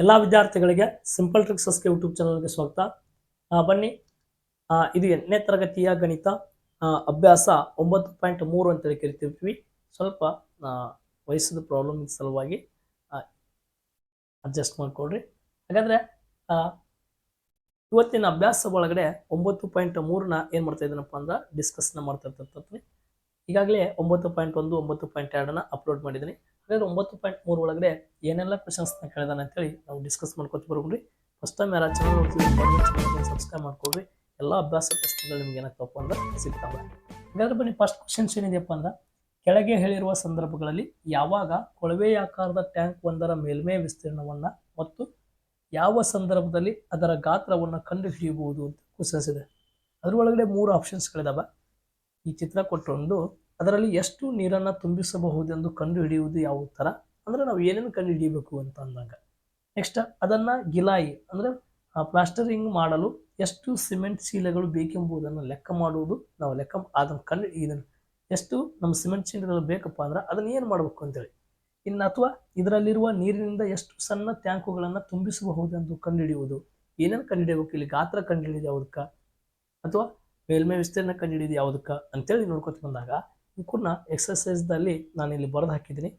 ಎಲ್ಲ ವಿದ್ಯಾರ್ಥಿಗಳಿಗೆ simple tricks ಟ್ರಿಕ್ಸಸ್ಗೆ YouTube ಚಾನಲ್ಗೆ ಸ್ವಾಗತ. ಬನ್ನಿ. ಇದು ಎಂಟನೇ ತರಗತಿಯ ಗಣಿತ ಅಭ್ಯಾಸ ಒಂಬತ್ತು ಪಾಯಿಂಟ್ ಮೂರು ಅಂತೇಳಿ ಕರಿತಿರ್ತೀವಿ. ಸ್ವಲ್ಪ ವಯಸ್ಸದ ಪ್ರಾಬ್ಲಮ್ ಸಲುವಾಗಿ ಅಡ್ಜಸ್ಟ್ ಮಾಡಿಕೊಡ್ರಿ ಹಾಗಾದರೆ ಇವತ್ತಿನ ಅಭ್ಯಾಸ ಒಳಗಡೆ ಒಂಬತ್ತು ಪಾಯಿಂಟ್ ಮೂರನ್ನ ಏನು ಮಾಡ್ತಾ ಇದ್ದೀನಪ್ಪ ಅಂದ್ರೆ ಡಿಸ್ಕಸ್ನ ಮಾಡ್ತಾ ಇರ್ತೀನಿ ಈಗಾಗಲೇ ಒಂಬತ್ತು ಪಾಯಿಂಟ್ ಒಂದು, ಒಂಬತ್ತು ಪಾಯಿಂಟ್ ಎರಡನ್ನ ಅಪ್ಲೋಡ್ ಮಾಡಿದ್ದೀನಿ. ಹಾಗಾದ್ರೆ ಒಂಬತ್ತು ಪಾಯಿಂಟ್ ಮೂರು ಒಳಗಡೆ ಏನೆಲ್ಲ ಕ್ವಶನ್ಸ್ನ ಕೇಳಿದಾನೆ ಅಂತೇಳಿ ನಾವು ಡಿಸ್ಕಸ್ ಮಾಡ್ಕೊತ ಬರ್ಬಿಡ್ರಿ ಫಸ್ಟ್ ಟೈಮ್ ಯಾರು ಚಾನಲ್ ನೋಡ್ತೀವಿ ಸಬ್ಸ್ಕ್ರೈಬ್ ಮಾಡ್ಕೊಳ್ರಿ ಎಲ್ಲ ಅಭ್ಯಾಸ ಪ್ರಶ್ನೆಗಳು ನಿಮ್ಗೆ ಏನಾಗ್ತಪ್ಪ ಅಂದ್ರೆ ಸಿಗ್ತಾವೆ ಹಾಗಾದ್ರೆ ಬನ್ನಿ ಫಸ್ಟ್ ಕ್ವಶನ್ಸ್ ಏನಿದೆಯಪ್ಪ ಅಂದ್ರೆ, ಕೆಳಗೆ ಹೇಳಿರುವ ಸಂದರ್ಭಗಳಲ್ಲಿ ಯಾವಾಗ ಕೊಳವೆಯಾಕಾರದ ಟ್ಯಾಂಕ್ ಒಂದರ ಮೇಲ್ಮೈ ವಿಸ್ತೀರ್ಣವನ್ನ ಮತ್ತು ಯಾವ ಸಂದರ್ಭದಲ್ಲಿ ಅದರ ಗಾತ್ರವನ್ನು ಕಂಡುಹಿಡಿಯಬಹುದು ಅಂತ ಕ್ವಶನ್ಸ್ ಇದೆ. ಅದರೊಳಗಡೆ ಮೂರು ಆಪ್ಷನ್ಸ್ಗಳಿದಾವೆ ಈ ಚಿತ್ರ ಕೊಟ್ಟುಕೊಂಡು ಅದರಲ್ಲಿ ಎಷ್ಟು ನೀರನ್ನು ತುಂಬಿಸಬಹುದೆಂದು ಕಂಡುಹಿಡಿಯುವುದು ಯಾವ ಥರ ಅಂದರೆ ನಾವು ಏನೇನು ಕಂಡುಹಿಡಿಯಬೇಕು ಅಂತ ಅಂದಾಗ. ನೆಕ್ಸ್ಟ್ ಅದನ್ನು ಗಿಲಾಯಿ, ಅಂದರೆ ಪ್ಲಾಸ್ಟರಿಂಗ್ ಮಾಡಲು ಎಷ್ಟು ಸಿಮೆಂಟ್ ಚೀಲಗಳು ಬೇಕೆಂಬುದನ್ನು ಲೆಕ್ಕ ಮಾಡುವುದು ನಾವು ಲೆಕ್ಕ ಅದನ್ನು ಕಂಡು, ಇದನ್ನು ಎಷ್ಟು ನಮ್ಮ ಸಿಮೆಂಟ್ ಚೀಲಗಳು ಬೇಕಪ್ಪ ಅಂದ್ರೆ ಅದನ್ನು ಏನು ಮಾಡಬೇಕು ಅಂತೇಳಿ. ಇನ್ನು ಅಥವಾ ಇದರಲ್ಲಿರುವ ನೀರಿನಿಂದ ಎಷ್ಟು ಸಣ್ಣ ಟ್ಯಾಂಕುಗಳನ್ನು ತುಂಬಿಸಬಹುದೆಂದು ಕಂಡುಹಿಡಿಯುವುದು. ಏನೇನು ಕಂಡುಹಿಡಿಯಬೇಕು? ಇಲ್ಲಿ ಗಾತ್ರ ಕಂಡುಹಿಡಿಯೋದು ಯಾವುದಕ್ಕೆ? ಅಥವಾ ಮೇಲ್ಮೈ ವಿಸ್ತೀರ್ಣ ಕಂಡುಹಿಡಿಯೋದು ಯಾವುದಕ್ಕೆ ಅಂತೇಳಿ ನೋಡ್ಕೊತ ಬಂದಾಗ ಇವಕ್ಕನ್ನ ಎಕ್ಸಸೈಸ್ದಲ್ಲಿ ನಾನು ಇಲ್ಲಿ ಬರೆದು ಹಾಕಿದ್ದೀನಿ.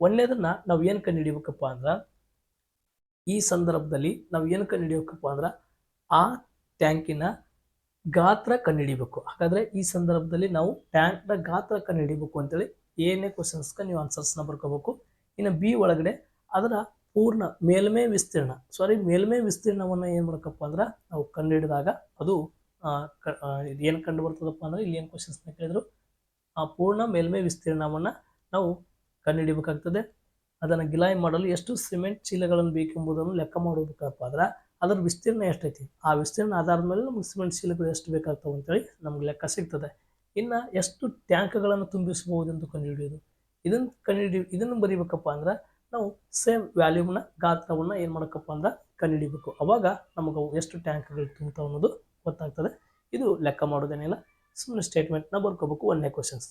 ಒಳ್ಳೆಯದನ್ನು ನಾವು ಏನು ಕಂಡುಹಿಡಿಯಬೇಕಪ್ಪ ಅಂದ್ರೆ, ಈ ಸಂದರ್ಭದಲ್ಲಿ ನಾವು ಏನು ಕಂಡುಹಿಡಿಯಬೇಕಪ್ಪ ಅಂದ್ರೆ, ಆ ಟ್ಯಾಂಕಿನ ಗಾತ್ರ ಕಂಡುಹಿಡಿಬೇಕು. ಹಾಗಾದ್ರೆ ಈ ಸಂದರ್ಭದಲ್ಲಿ ನಾವು ಟ್ಯಾಂಕ್ನ ಗಾತ್ರ ಕಂಡುಹಿಡಿಬೇಕು ಅಂತೇಳಿ ಏನೇ ಕ್ವಶನ್ಸ್ಗೆ ನೀವು ಆನ್ಸರ್ಸ್ನ ಬರ್ಕೋಬೇಕು. ಇನ್ನು ಬಿ ಒಳಗಡೆ ಅದರ ಪೂರ್ಣ ಮೇಲ್ಮೈ ವಿಸ್ತೀರ್ಣ ಸಾರಿ ಮೇಲ್ಮೈ ವಿಸ್ತೀರ್ಣವನ್ನು ಏನು ಮಾಡಬೇಕಪ್ಪ ಅಂದ್ರೆ, ನಾವು ಕಂಡುಹಿಡಿದಾಗ ಅದು ಏನು ಕಂಡು ಬರ್ತದಪ್ಪ ಅಂದ್ರೆ, ಇಲ್ಲಿ ಏನು ಕ್ವಶನ್ಸ್ನ ಕೇಳಿದ್ರು ಆ ಪೂರ್ಣ ಮೇಲ್ಮೈ ವಿಸ್ತೀರ್ಣವನ್ನು ನಾವು ಕಂಡುಹಿಡಿಬೇಕಾಗ್ತದೆ. ಅದನ್ನು ಗಿಲಾಯಿ ಮಾಡಲು ಎಷ್ಟು ಸಿಮೆಂಟ್ ಚೀಲಗಳನ್ನು ಬೇಕೆಂಬುದನ್ನು ಲೆಕ್ಕ ಮಾಡಬೇಕಪ್ಪ ಅಂದ್ರೆ ಅದರ ವಿಸ್ತೀರ್ಣ ಎಷ್ಟೈತಿ? ಆ ವಿಸ್ತೀರ್ಣ ಆಧಾರದ ಮೇಲೆ ನಮ್ಗೆ ಸಿಮೆಂಟ್ ಚೀಲಗಳು ಎಷ್ಟು ಬೇಕಾಗ್ತವೆ ಅಂತೇಳಿ ನಮ್ಗೆ ಲೆಕ್ಕ ಸಿಗ್ತದೆ. ಇನ್ನು ಎಷ್ಟು ಟ್ಯಾಂಕ್ಗಳನ್ನು ತುಂಬಿಸಬಹುದೆಂದು ಕಂಡುಹಿಡಿಯೋದು ಇದನ್ನು ಕಂಡುಹಿಡಿ, ಇದನ್ನು ಬರೀಬೇಕಪ್ಪ ಅಂದ್ರೆ ನಾವು ಸೇಮ್ ವ್ಯಾಲ್ಯೂಮ್ನ ಗಾತ್ರವನ್ನು ಏನು ಮಾಡಬೇಕಪ್ಪ ಅಂದ್ರೆ ಕಂಡುಹಿಡಿಬೇಕು. ಅವಾಗ ನಮಗೆ ಎಷ್ಟು ಟ್ಯಾಂಕ್ಗಳು ತುಂಬ್ತಾವೆ ಅನ್ನೋದು ಗೊತ್ತಾಗ್ತದೆ. ಇದು ಲೆಕ್ಕ ಮಾಡೋದೇನಿಲ್ಲ. ಸುಮ್ಮನೆ ಸ್ಟೇಟ್ಮೆಂಟ್ನ ಬರ್ಕೋಬೇಕು ಒಂದನೇ ಕ್ವಶನ್ಸ್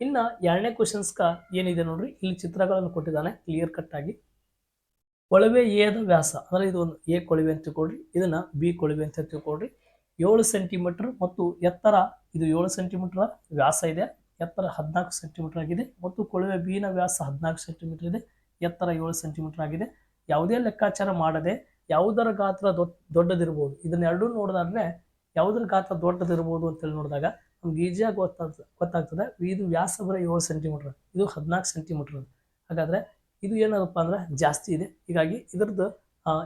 ಇನ್ನು ಎರಡನೇ ಕ್ವಶನ್ಸ್ಗ ಏನಿದೆ ನೋಡ್ರಿ? ಇಲ್ಲಿ ಚಿತ್ರಗಳನ್ನು ಕೊಟ್ಟಿದ್ದಾನೆ ಕ್ಲಿಯರ್ ಕಟ್ ಆಗಿ. ಕೊಳವೆ ಎದ ವ್ಯಾಸ, ಅಂದರೆ ಇದು ಒಂದು ಎ ಕೊಳವೆ ಅಂತ ತಿಳ್ಕೊಳ್ರಿ, ಇದನ್ನ ಬಿ ಕೊಳವೆ ಅಂತ ತಿಳ್ಕೊಳ್ರಿ. ಏಳು ಸೆಂಟಿಮೀಟರ್ ಮತ್ತು ಎತ್ತರ, ಇದು ಏಳು ಸೆಂಟಿಮೀಟರ್ ವ್ಯಾಸ ಇದೆ, ಎತ್ತರ ಹದಿನಾಲ್ಕು ಸೆಂಟಿಮೀಟರ್ ಆಗಿದೆ, ಮತ್ತು ಕೊಳವೆ ಬಿನ ವ್ಯಾಸ ಹದಿನಾಲ್ಕು ಸೆಂಟಿಮೀಟರ್ ಇದೆ, ಎತ್ತರ ಏಳು ಸೆಂಟಿಮೀಟರ್ ಆಗಿದೆ. ಯಾವುದೇ ಲೆಕ್ಕಾಚಾರ ಮಾಡದೆ ಯಾವುದರ ಗಾತ್ರ ದೊಡ್ಡ ದೊಡ್ಡದಿರ್ಬೋದು. ಇದನ್ನೆರಡೂ ನೋಡಿದ್ರೆ ಯಾವುದರ ಗಾತ್ರ ದೊಡ್ಡದಿರ್ಬೋದು ಅಂತೇಳಿ ನೋಡಿದಾಗ ನಮ್ಗೆ ಈಜಿಯಾಗಿ ಗೊತ್ತಾಗ್ತದೆ ಗೊತ್ತಾಗ್ತದೆ. ಇದು ವ್ಯಾಸ ಬರೀ ಏಳು ಸೆಂಟಿಮೀಟರ್ ಇದು ಹದಿನಾಲ್ಕು ಸೆಂಟಿಮೀಟರ್ ಹಾಗಾದ್ರೆ ಇದು ಏನದಪ್ಪ ಅಂದ್ರೆ ಜಾಸ್ತಿ ಇದೆ. ಹೀಗಾಗಿ ಇದ್ರದ್ದು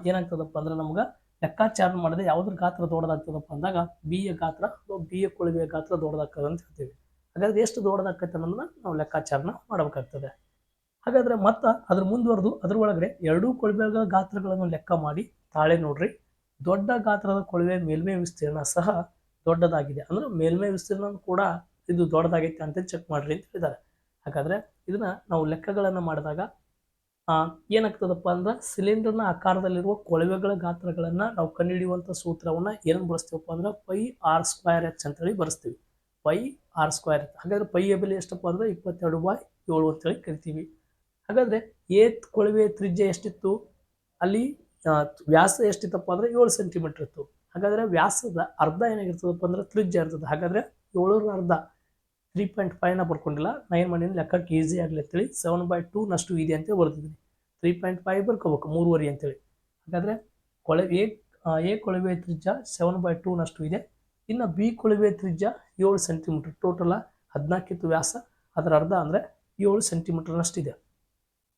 ಏನಾಗ್ತದಪ್ಪ ಅಂದ್ರೆ ನಮ್ಗೆ ಲೆಕ್ಕಾಚಾರ ಮಾಡದೆ ಯಾವುದ್ರ ಗಾತ್ರ ದೊಡ್ಡದಾಗ್ತದಪ್ಪ ಅಂದಾಗ ಬಿ ಯ ಗಾತ್ರ ಅಥವಾ ಯ ಕೊಳವೆಯ ಗಾತ್ರ ದೊಡ್ಡದಾಗ್ತದೆ ಅಂತ ಹೇಳ್ತೀವಿ. ಹಾಗಾದ್ರೆ ಎಷ್ಟು ದೊಡ್ಡದಾಗ್ತದೆ ಅನ್ನೋದನ್ನ ನಾವು ಲೆಕ್ಕಾಚಾರನ ಮಾಡಬೇಕಾಗ್ತದೆ. ಹಾಗಾದ್ರೆ ಮತ್ತೆ ಅದ್ರ ಮುಂದುವರೆದು ಅದ್ರ ಒಳಗಡೆ ಎರಡೂ ಕೊಳವೆಗಳ ಗಾತ್ರಗಳನ್ನು ಲೆಕ್ಕ ಮಾಡಿ ತಾಳೆ ನೋಡ್ರಿ. ದೊಡ್ಡ ಗಾತ್ರದ ಕೊಳವೆ ಮೇಲ್ಮೈ ವಿಸ್ತೀರ್ಣ ಸಹ ದೊಡ್ಡದಾಗಿದೆ. ಅಂದ್ರೆ ಮೇಲ್ಮೈ ವಿಸ್ತೀರ್ಣ ಕೂಡ ಇದು ದೊಡ್ಡದಾಗೈತೆ ಅಂತ ಚೆಕ್ ಮಾಡ್ರಿ ಅಂತ ಹೇಳಿದ್ದಾರೆ. ಹಾಗಾದ್ರೆ ಇದನ್ನ ನಾವು ಲೆಕ್ಕಗಳನ್ನು ಮಾಡಿದಾಗ ಏನಾಗ್ತದಪ್ಪ ಅಂದ್ರೆ ಸಿಲಿಂಡರ್ನ ಆಕಾರದಲ್ಲಿರುವ ಕೊಳವೆಗಳ ಗಾತ್ರಗಳನ್ನು ನಾವು ಕಂಡುಹಿಡಿಯುವಂಥ ಸೂತ್ರವನ್ನ ಏನು ಬಳಸ್ತೀವಪ್ಪ ಅಂದ್ರೆ ಪೈ ಆರ್ ಸ್ಕ್ವೈರ್ ಎಚ್ ಅಂತೇಳಿ ಬರೆಸ್ತೀವಿ ಪೈ ಆರ್ ಸ್ಕ್ವಯರ್ ಹಾಗಾದ್ರೆ ಪೈ ಬೆಲೆ ಎಷ್ಟಪ್ಪ ಅಂದ್ರೆ ಇಪ್ಪತ್ತೆರಡು ಬೈ ಏಳು ಅಂತೇಳಿ ಕರಿತೀವಿ. ಹಾಗಾದ್ರೆ ಏತ್ ಕೊಳವೆ ತ್ರಿಜ್ಯ ಎಷ್ಟಿತ್ತು? ಅಲ್ಲಿ ವ್ಯಾಸ ಎಷ್ಟಿತ್ತಪ್ಪ ಅಂದ್ರೆ ಏಳು ಸೆಂಟಿಮೀಟರ್ ಇತ್ತು. ಹಾಗಾದ್ರೆ ವ್ಯಾಸದ ಅರ್ಧ ಏನಾಗಿರ್ತದಪ್ಪ ಅಂದ್ರೆ ತ್ರಿಜ್ಯ ಇರ್ತದೆ. ಹಾಗಾದ್ರೆ ಏಳರ ಅರ್ಧ ತ್ರೀ ಪಾಯಿಂಟ್ ಫೈವ್ನ ಬರ್ಕೊಂಡಿಲ್ಲ ನೈನ್ ಮಾಡಿನ ಲೆಕ್ಕಕ್ಕೆ ಈಸಿ ಆಗಲಿ ಅಂತೇಳಿ ಸೆವೆನ್ ಬೈ ಟೂ ನಷ್ಟು ಇದೆ ಅಂತ ಬರ್ತಿದ್ದೀನಿ ತ್ರೀ ಪಾಯಿಂಟ್ ಫೈವ್ ಬರ್ಕೋಬೇಕು, ಮೂರುವರೆ ಅಂತೇಳಿ. ಹಾಗಾದ್ರೆ ಕೊಳವೆ ಎ ಎ ಕೊಳವೆ ತ್ರಿಜ್ಯ ಸೆವೆನ್ ಬೈ ಟೂ ನಷ್ಟು ಇದೆ. ಇನ್ನು ಬಿ ಕೊಳವೆ ತ್ರಿಜ್ಯ ಏಳು ಸೆಂಟಿಮೀಟರ್ ಟೋಟಲ ಹದಿನಾಲ್ಕಿತ್ತು ವ್ಯಾಸ, ಅದರ ಅರ್ಧ ಅಂದರೆ ಏಳು ಸೆಂಟಿಮೀಟ್ರ್ನಷ್ಟಿದೆ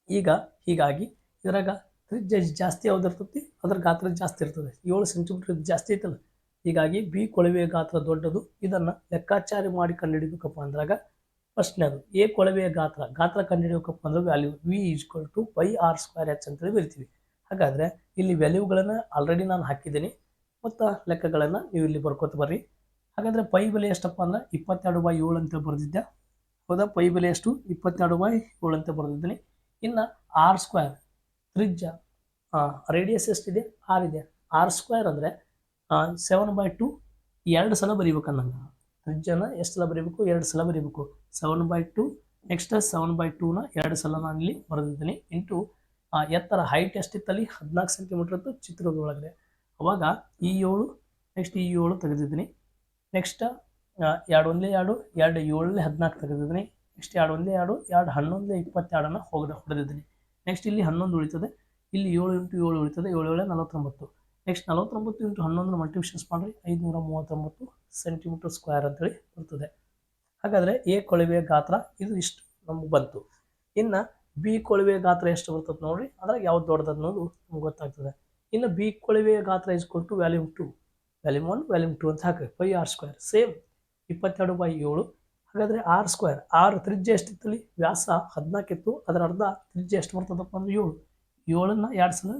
ಈಗ ಹೀಗಾಗಿ ಇದ್ರಾಗ ತ್ರಿಜ್ಯ ಜಾಸ್ತಿ ಯಾವ್ದು ಇರ್ತತಿ ಅದ್ರ ಗಾತ್ರ ಜಾಸ್ತಿ ಇರ್ತದೆ. ಏಳು ಸೆಂಟಿಮೀಟರ್ ಜಾಸ್ತಿ ಐತಲ್ಲ? ಹೀಗಾಗಿ ಬಿ ಕೊಳವೆಯ ಗಾತ್ರ ದೊಡ್ಡದು. ಇದನ್ನು ಲೆಕ್ಕಾಚಾರ ಮಾಡಿ ಕಂಡುಹಿಡಿಬೇಕಪ್ಪ ಅಂದಾಗ ಫಸ್ಟ್ನೇದು ಎ ಕೊಳವೆಯ ಗಾತ್ರ. ಗಾತ್ರ ಕಂಡುಹಿಡಿಯಬೇಕಪ್ಪ ಅಂದ್ರೆ value V equal to pi R square H ಅಂತೇಳಿ ಬರಿತೀವಿ. ಹಾಗಾದರೆ ಇಲ್ಲಿ ವ್ಯಾಲ್ಯೂಗಳನ್ನು ಆಲ್ರೆಡಿ ನಾನು ಹಾಕಿದ್ದೀನಿ. ಮತ್ತು ಲೆಕ್ಕಗಳನ್ನು ನೀವು ಇಲ್ಲಿ ಬರ್ಕೋತ ಬರ್ರಿ. ಹಾಗಾದರೆ ಪೈ ಬೆಲೆ ಎಷ್ಟಪ್ಪ ಅಂದ್ರೆ ಇಪ್ಪತ್ತೆರಡು ಬೈ ಏಳು ಅಂತ ಬರೆದಿದ್ದೆ ಹೌದಾ? ಪೈ ಬೆಲೆ ಎಷ್ಟು? ಇಪ್ಪತ್ತೆರಡು ಬೈ ಏಳು ಅಂತ ಬರೆದಿದ್ದೀನಿ. ಇನ್ನು ಆರ್ ಸ್ಕ್ವೇರ್ ತ್ರಿಜ್ಯ ರೇಡಿಯಸ್ ಎಷ್ಟಿದೆ? ಆರ್ ಇದೆ. ಆರ್ ಸ್ಕ್ವೇರ್ ಅಂದರೆ ಸೆವೆನ್ ಬೈ ಟು ಎರಡು ಸಲ ಬರೀಬೇಕನ್ನಂಗೆ ತ್ರಿಜ್ಯನ ಎಷ್ಟು ಸಲ ಬರೀಬೇಕು? ಎರಡು ಸಲ ಬರೀಬೇಕು. Seven by two next seven by ಟೂನ ಎರಡು ಸಲ ನಾನು ಇಲ್ಲಿ ಬರೆದಿದ್ದೀನಿ. ಇಂಟು ಎತ್ತರ ಹೈಟ್ ಎಷ್ಟಿತ್ತಲ್ಲಿ? ಹದಿನಾಲ್ಕು ಸೆಂಟಿಮೀಟರ್ ಅಂತ ಚಿತ್ರದ ಒಳಗಡೆ ಅವಾಗ ಈ ಏಳು ನೆಕ್ಸ್ಟ್ ಈ ಏಳು ತೆಗೆದಿದ್ದೀನಿ. ನೆಕ್ಸ್ಟ್ ಎರಡು ಒಂದೇ ಎರಡು ಎರಡು ಏಳನೇ ಹದಿನಾಲ್ಕು ತೆಗೆದಿದ್ದೀನಿ. ನೆಕ್ಸ್ಟ್ ಎರಡು ಒಂದೇ ಎರಡು ಎರಡು ಹನ್ನೊಂದೇ ಇಪ್ಪತ್ತೆರಡನ್ನು ಹೋಗದ ಹೊಡೆದಿದ್ದೀನಿ. ನೆಕ್ಸ್ಟ್ ಇಲ್ಲಿ ಹನ್ನೊಂದು ಉಳಿತದೆ. ಇಲ್ಲಿ ಏಳು ಇಂಟು ಏಳು ಉಳಿತದೆ. ಏಳು ಏಳು ನಲವತ್ತೊಂಬತ್ತು. ನೆಕ್ಸ್ಟ್ ನಲವತ್ತೊಂಬತ್ತು ಇಂಟು ಹನ್ನೊಂದರ ಮಲ್ಟಿಪ್ಷನ್ಸ್ ಮಾಡಿರಿ ಐದುನೂರ ಮೂವತ್ತೊಂಬತ್ತು ಸೆಂಟಿಮೀಟರ್ ಸ್ಕ್ವೇರ್ ಅಂತೇಳಿ ಬರ್ತದೆ. ಹಾಗಾದರೆ ಎ ಕೊಳವೆಯ ಗಾತ್ರ ಇದು ಇಷ್ಟು ನಮಗೆ ಬಂತು. ಇನ್ನು ಬಿ ಕೊಳವೆಯ ಗಾತ್ರ ಎಷ್ಟು ಬರ್ತದೆ ನೋಡಿರಿ. ಅದ್ರಾಗ ಯಾವ್ದು ದೊಡ್ಡದು ಅನ್ನೋದು ನಮ್ಗೆ ಗೊತ್ತಾಗ್ತದೆ. ಇನ್ನು ಬಿ ಕೊಳವೆಯ ಗಾತ್ರ is to volume two volume one volume two ಅಂತ ಹಾಕಿ ಫೈ ಆರ್ ಸ್ಕ್ವೇರ್ ಸೇಮ್ ಇಪ್ಪತ್ತೆರಡು ಬೈ ಏಳು. ಹಾಗಾದರೆ ಆರ್ ಸ್ಕ್ವೇರ್ ಆರು ತ್ರಿಜ್ಯ ಎಷ್ಟಿತ್ತಲ್ಲಿ? ವ್ಯಾಸ ಹದಿನಾಲ್ಕಿತ್ತು ಅದರ ಅರ್ಧ ತ್ರಿಜ್ಯ ಎಷ್ಟು ಬರ್ತದಪ್ಪ ಅಂದ್ರೆ ಏಳು. ಏಳನ್ನು ಎರಡು ಸಲ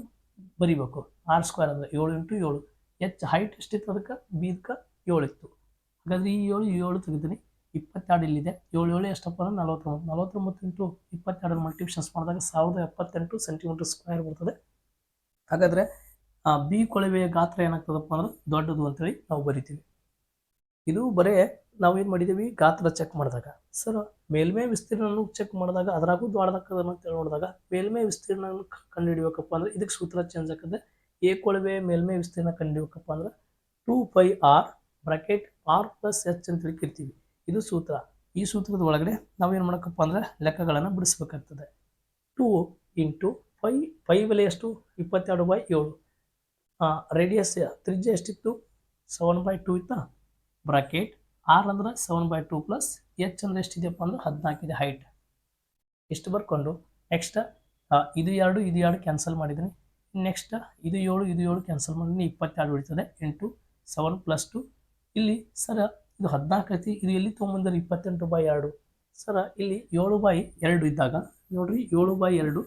ಬರಿಬೇಕು. ಆರ್ ಸ್ಕ್ವೇರ್ ಅಂದರೆ ಏಳು ಇಂಟು ಏಳು. ಹೆಚ್ಚು ಹೈಟ್ ಎಷ್ಟಿತ್ತು ಅದಕ್ಕೆ? ಬೀದಕ್ಕೆ ಏಳು ಇತ್ತು ಹಾಗಾದ್ರೆ ಈ ಏಳು ಏಳು ತೆಗಿತೀನಿ ಇಪ್ಪತ್ತೆರಡು ಇಲ್ಲಿದೆ. ಏಳು ಏಳು ಎಷ್ಟಪ್ಪ ಅಂದ್ರೆ ನಲವತ್ತೊಂಬತ್ತು. ನಲವತ್ತೊಂಬತ್ತು ಇಂಟು ಇಪ್ಪತ್ತೆರಡು ಮಲ್ಟಿಪ್ಷನ್ಸ್ ಮಾಡಿದಾಗ ಸಾವಿರದ ಎಪ್ಪತ್ತೆಂಟು ಸೆಂಟಿಮೀಟರ್ ಸ್ಕ್ವೇರ್ ಬರ್ತದೆ. ಹಾಗಾದರೆ ಬಿ ಕೊಳವೆಯ ಗಾತ್ರ ಏನಾಗ್ತದಪ್ಪ ಅಂದ್ರೆ ದೊಡ್ಡದು ಅಂತೇಳಿ ನಾವು ಬರಿತೀವಿ. ಇದು ಬರೇ ನಾವೇನು ಮಾಡಿದ್ದೀವಿ ಗಾತ್ರ ಚೆಕ್ ಮಾಡಿದಾಗ. ಸರ್, ಮೇಲ್ಮೈ ವಿಸ್ತೀರ್ಣವನ್ನು ಚೆಕ್ ಮಾಡಿದಾಗ ಅದ್ರಾಗೂ ದ್ವಾರದಕ್ಕದನ್ನು ನೋಡಿದಾಗ ಮೇಲ್ಮೈ ವಿಸ್ತೀರ್ಣ ಕಂಡುಹಿಡಿಬೇಕಪ್ಪ ಅಂದ್ರೆ ಇದಕ್ಕೆ ಸೂತ್ರ ಚೇಂಜ್ ಆಗ್ತದೆ ಎ ಕೊಳವೆ ಮೇಲ್ಮೈ ವಿಸ್ತೀರ್ಣ ಕಂಡುಹಿಡಿಬೇಕಪ್ಪ ಅಂದ್ರೆ two pi R bracket R plus H ಅಂತೇಳಿ ಕಿರ್ತೀವಿ. ಇದು ಸೂತ್ರ. ಈ ಸೂತ್ರದ ಒಳಗಡೆ ನಾವೇನು ಮಾಡೋಕ್ಕಪ್ಪ ಅಂದ್ರೆ ಲೆಕ್ಕಗಳನ್ನು ಬಿಡಿಸ್ಬೇಕಾಗ್ತದೆ. ಟೂ ಇಂಟು ಫೈ ಫೈ ಬೆಲೆ ಎಷ್ಟು? ಇಪ್ಪತ್ತೆರಡು ಬೈ ಏಳು. ರೇಡಿಯಸ್ ತ್ರಿಜ್ಯ ಎಷ್ಟಿತ್ತು? ಸೆವೆನ್ ಬೈ ಟೂ ಇತ್ತಾ? ಬ್ರಾಕೆಟ್ ಆರ್ ಅಂದ್ರೆ seven by two plus H ಅಂದ್ರೆ ಎಷ್ಟಿದೆಯಪ್ಪ ಅಂದ್ರೆ ಹದಿನಾಲ್ಕಿದೆ ಹೈಟ್ ಎಷ್ಟು ಬರ್ಕೊಂಡು? ನೆಕ್ಸ್ಟ್ ಇದು ಎರಡು ಇದು ಎರಡು ಕ್ಯಾನ್ಸಲ್ ಮಾಡಿದ್ದೀನಿ. ನೆಕ್ಸ್ಟ್ ಇದು ಏಳು ಇದು ಏಳು ಕ್ಯಾನ್ಸಲ್ ಮಾಡಿದ್ದೀನಿ ಇಪ್ಪತ್ತೆರಡು ಉಳಿತದೆ. ಎಂಟು ಸೆವೆನ್ ಪ್ಲಸ್ ಟು ಇಲ್ಲಿ ಸರ ಇದು ಹದಿನಾಲ್ಕು ಐತಿ. ಇದು ಎಲ್ಲಿ ತೊಗೊಂಬಂದ್ರೆ? ಇಪ್ಪತ್ತೆಂಟು ಬೈ ಎರಡು. ಸರ ಇಲ್ಲಿ ಏಳು ಬೈ ಎರಡು ಇದ್ದಾಗ, ನೋಡ್ರಿ, ಏಳು ಬೈ ಎರಡು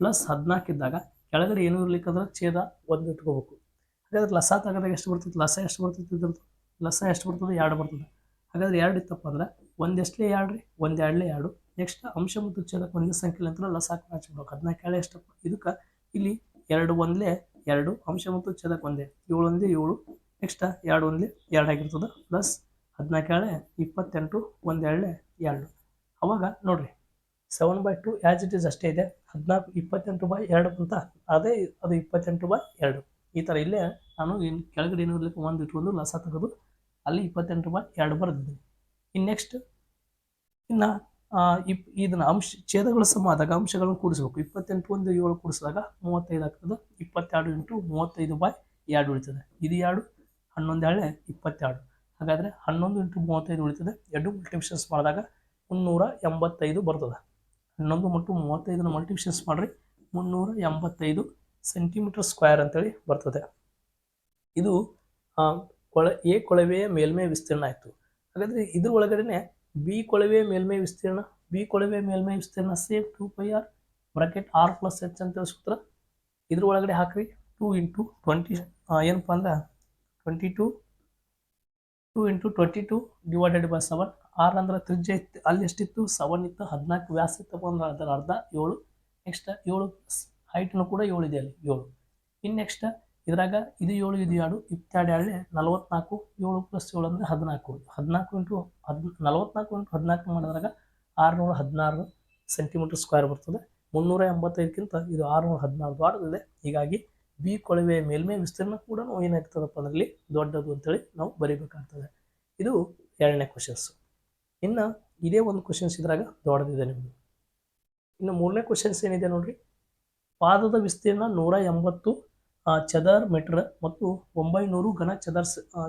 ಪ್ಲಸ್ ಹದಿನಾಲ್ಕು ಇದ್ದಾಗ ಕೆಳಗಡೆ ಏನೂ ಇರ್ಲಿಕ್ಕಂದ್ರೆ ಛೇದ ಒಂದು ಇಟ್ಕೋಬೇಕು. ಹಾಗಾದ್ರೆ ಲಸ ತೆಗೆದಾಗ ಎಷ್ಟು ಬರ್ತೈತೆ? ಲಸ ಎಷ್ಟು ಬರ್ತದೆ ಇದ್ರದ್ದು? ಲಸ ಎಷ್ಟು ಬರ್ತದೆ? ಎರಡು ಬರ್ತದೆ. ಹಾಗಾದ್ರೆ ಎರಡು ಇತ್ತಪ್ಪ ಅಂದ್ರೆ ಒಂದು ಎಷ್ಟಲೇ ಎರಡು ರೀ? ಒಂದು ಎರಡಲೇ ಎರಡು. ನೆಕ್ಸ್ಟ್ ಅಂಶ ಮತ್ತು ಛೇದಕ್ಕೆ ಒಂದೇ ಸಂಖ್ಯೆ ಅಂತ ಲಸಾಕ್ ಮಾಡ್ಬೇಕು ಹದಿನಾಲ್ಕು ಏಳು ಎಷ್ಟಪ್ಪ ಇದಕ್ಕೆ ಇಲ್ಲಿ ಎರಡು ಒಂದಲೇ ಎರಡು, ಅಂಶ ಮತ್ತು ಛೇದಕ್ಕೆ ಒಂದೇ. ಏಳು ಒಂದೇ ಏಳು. ನೆಕ್ಸ್ಟ್ ಎರಡು ಒಂದಲೇ ಎರಡು ಆಗಿರ್ತದೆ. ಪ್ಲಸ್ ಹದಿನಾಲ್ಕೇಳೆ ಇಪ್ಪತ್ತೆಂಟು ಒಂದೆರಡೇ ಎರಡು. ಅವಾಗ ನೋಡ್ರಿ seven by two as it is ಅಷ್ಟೇ ಇದೆ. ಹದಿನಾಲ್ಕು ಇಪ್ಪತ್ತೆಂಟು ಬೈ ಎರಡು ಅಂತ ಅದೇ ಅದು ಇಪ್ಪತ್ತೆಂಟು ಬೈ ಎರಡು. ಈ ಥರ ಇಲ್ಲೇ ನಾನು ಇನ್ನು ಕೆಳಗಡೆ ಏನು ಇರಲಿಕ್ಕೆ ಒಂದು ಇಟ್ಕೊಂಡು ಲಸ ತೆಗೆದು ಅಲ್ಲಿ ಇಪ್ಪತ್ತೆಂಟು ರೂಪಾಯಿ ಎರಡು ಬರೆದಿದ್ದೀನಿ ಇನ್ನು ನೆಕ್ಸ್ಟ್ ಇನ್ನು ಇಪ್, ಇದನ್ನು ಅಂಶ, ಛೇದಗಳ ಸಮ ಆದಾಗ ಅಂಶಗಳನ್ನು ಕೂಡಿಸ್ಬೇಕು. ಇಪ್ಪತ್ತೆಂಟು ಒಂದು ಏಳು ಕೂಡಿಸಿದಾಗ ಮೂವತ್ತೈದು ಆಗ್ತದೆ. ಇಪ್ಪತ್ತೆರಡು ಇಂಟು ಮೂವತ್ತೈದು ಬಾಯ್ ಎರಡು ಉಳಿತದೆ. ಇದು ಎರಡು ಹನ್ನೊಂದು ಎರಡು ಇಪ್ಪತ್ತೆರಡು. ಹಾಗಾದರೆ ಹನ್ನೊಂದು ಇಂಟು ಮೂವತ್ತೈದು ಉಳಿತದೆ. ಎರಡು ಮಲ್ಟಿಪ್ಷನ್ಸ್ ಮಾಡಿದಾಗ ಮುನ್ನೂರ ಎಂಬತ್ತೈದು ಬರ್ತದೆ. ಹನ್ನೊಂದು ಮತ್ತು ಮೂವತ್ತೈದನ್ನು ಮಲ್ಟಿಪ್ಷನ್ಸ್ ಮಾಡಿರಿ, ಮುನ್ನೂರ ಎಂಬತ್ತೈದು ಸೆಂಟಿಮೀಟರ್ ಸ್ಕ್ವೇರ್ ಅಂತೇಳಿ ಬರ್ತದೆ. ಇದು ಕೊಳ, ಎ ಕೊಳವೆಯ ಮೇಲ್ಮೈ ವಿಸ್ತೀರ್ಣ ಆಯಿತು. ಹಾಗಾದರೆ ಇದ್ರ ಒಳಗಡೆನೆ ಬಿ ಕೊಳವೆಯ ಮೇಲ್ಮೈ ವಿಸ್ತೀರ್ಣ, ಬಿ ಕೊಳವೆಯ ಮೇಲ್ಮೈ ವಿಸ್ತೀರ್ಣ same two pi R bracket R plus H ಅಂತ ಸೂತ್ರ. ಇದ್ರ ಒಳಗಡೆ ಹಾಕ್ರಿ, ಟೂ ಇಂಟು ಟ್ವೆಂಟಿ ಏನಪ್ಪ ಅಂದ್ರೆ twenty two, two into twenty two divided by seven. R ಅಂದ್ರೆ ತ್ರಿಜ್ಯ ಇತ್ತು, ಅಲ್ಲಿ ಎಷ್ಟಿತ್ತು? ಸೆವೆನ್ ಇತ್ತು, ಹದಿನಾಲ್ಕು ವ್ಯಾಸ ಇತ್ತಪ್ಪ ಅಂದ್ರೆ ಅದರ ಅರ್ಧ ಏಳು. ನೆಕ್ಸ್ಟ್ ಏಳು ಹೈಟ್ನು ಕೂಡ ಏಳು ಇದೆ ಅಲ್ಲಿ, ಏಳು. ಇನ್ನು ನೆಕ್ಸ್ಟ್ ಇದ್ರಾಗ ಇದು ಏಳು, ಇದು ಎರಡು ಇಪ್ಪತ್ತೆರಡು ಎರಡೇ ನಲವತ್ನಾಲ್ಕು, ಏಳು ಪ್ಲಸ್ ಏಳು ಅಂದರೆ ಹದಿನಾಲ್ಕು. ಹದಿನಾಲ್ಕು ಇಂಟು ಹದ್, ನಲವತ್ನಾಲ್ಕು ಇಂಟು ಹದಿನಾಲ್ಕು ಮಾಡಿದ್ರಾಗ ಆರುನೂರ ಹದಿನಾರು ಸೆಂಟಿಮೀಟರ್ ಸ್ಕ್ವೇರ್ ಬರ್ತದೆ. ಮುನ್ನೂರ ಎಂಬತ್ತೈದಕ್ಕಿಂತ ಇದು ಆರುನೂರ ಹದಿನಾರು ದೊಡ್ಡದಿದೆ. ಹೀಗಾಗಿ ಬಿ ಕೊಳವೆ ಮೇಲ್ಮೈ ವಿಸ್ತೀರ್ಣ ಕೂಡ ಏನಾಗ್ತದಪ್ಪ ಅದರಲ್ಲಿ ದೊಡ್ಡದು ಅಂತೇಳಿ ನಾವು ಬರೀಬೇಕಾಗ್ತದೆ. ಇದು ಎರಡನೇ ಕ್ವಶನ್ಸು ಇನ್ನು ಇದೇ ಒಂದು ಕ್ವಶನ್ಸ್ ಇದ್ರಾಗ ದೊಡ್ಡದಿದೆ ನಿಮ್ಮದು ಇನ್ನು ಮೂರನೇ ಕ್ವಶನ್ಸ್ ಏನಿದೆ ನೋಡಿರಿ? ಪಾದದ ವಿಸ್ತೀರ್ಣ ನೂರ ಎಂಬತ್ತು ಚದರ್ ಮೀಟರ್ ಮತ್ತು ಒಂಬೈನೂರು ಘನ ಚದರ್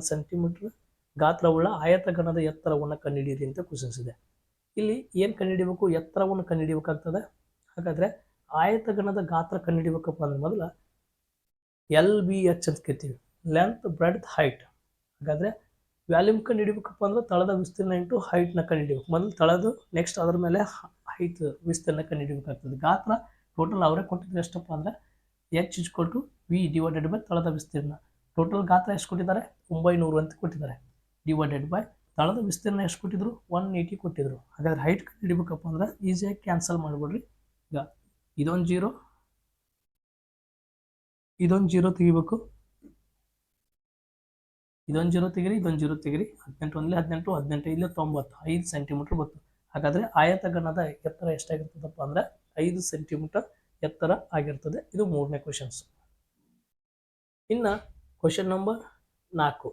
ಸೆಂಟಿಮೀಟರ್ ಗಾತ್ರವುಳ್ಳ ಆಯತಗಣದ ಎತ್ತರವನ್ನು ಕಂಡುಹಿಡಿಯಿರಿ ಅಂತ ಕ್ವಶನ್ಸ್ ಇದೆ. ಇಲ್ಲಿ ಏನು ಕಂಡುಹಿಡಿಯಬೇಕು ಎತ್ತರವನ್ನು ಕಂಡುಹಿಡಿಬೇಕಾಗ್ತದೆ ಹಾಗಾದರೆ ಆಯತಗಣದ ಗಾತ್ರ ಕಂಡುಹಿಡಿಯಬೇಕಪ್ಪ ಅಂದ್ರೆ ಮೊದಲ ಎಲ್ ಬಿ ಎಚ್ ಅಂತ ಕೇಳ್ತೀವಿ. ಲೆಂತ್ ಬ್ರೆಡ್ತ್ ಹೈಟ್ ಹಾಗಾದರೆ ವ್ಯಾಲ್ಯೂಮ್ ಕಂಡು ಹಿಡಿಬೇಕಪ್ಪ ಅಂದ್ರೆ ತಳದ ವಿಸ್ತೀರ್ಣ ಇಂಟು ಹೈಟ್ನ ಕಂಡು ಹಿಡಿಬೇಕು ಮೊದಲು ತಳದು ನೆಕ್ಸ್ಟ್ ಅದರ ಮೇಲೆ ಹೈಟ್ ವಿಸ್ತೀರ್ಣ ಕಂಡು ಹಿಡಿಬೇಕಾಗ್ತದೆ ಗಾತ್ರ ಟೋಟಲ್ ಅವರೇ ಕೊಟ್ಟಿದ್ರೆ ಎಷ್ಟಪ್ಪ ಅಂದರೆ H equal to V divided by ತಳದ ವಿಸ್ತೀರ್ಣ. ಟೋಟಲ್ ಗಾತ್ರ ಎಷ್ಟು ಕೊಟ್ಟಿದ್ದಾರೆ? ಒಂಬೈನೂರು ಅಂತ ಕೊಟ್ಟಿದ್ದಾರೆ. ಡಿವೈಡೆಡ್ ಬೈ ತಳದ ವಿಸ್ತೀರ್ಣ ಎಷ್ಟು ಕೊಟ್ಟಿದ್ರು? ಒನ್ ಏಯ್ಟಿ ಕೊಟ್ಟಿದ್ರು. ಹಾಗಾದ್ರೆ ಹೈಟ್ ಹಿಡಿಬೇಕಪ್ಪ ಅಂದ್ರೆ ಈಸಿಯಾಗಿ ಕ್ಯಾನ್ಸಲ್ ಮಾಡಿಬಿಡ್ರಿ. ಈಗ ಇದೊಂದು ಜೀರೋ ಇದೊಂದು ಜೀರೋ ತೆಗಿಬೇಕು. ಇದೊಂದು ಜೀರೋ ತೆಗಿರಿ, ಇದೊಂದು ಜೀರೋ ತೆಗಿರಿ. ಹದಿನೆಂಟು ಒಂದಲೇ ಹದಿನೆಂಟು ಹದಿನೆಂಟು ಇಲ್ಲೇ ತೊಂಬತ್ತು, ಐದು ಸೆಂಟಿಮೀಟ್ರ್ ಬಂತು ಹಾಗಾದರೆ ಆಯತಗಣದ ಎತ್ತರ ಎಷ್ಟಾಗಿರ್ತದಪ್ಪ ಅಂದರೆ ಐದು ಸೆಂಟಿಮೀಟರ್ ಎತ್ತರ ಆಗಿರ್ತದೆ. ಇದು ಮೂರನೇ ಕ್ವಶನ್ಸ್ ಇನ್ನ ಕ್ವಶನ್ ನಂಬರ್ ನಾಲ್ಕು.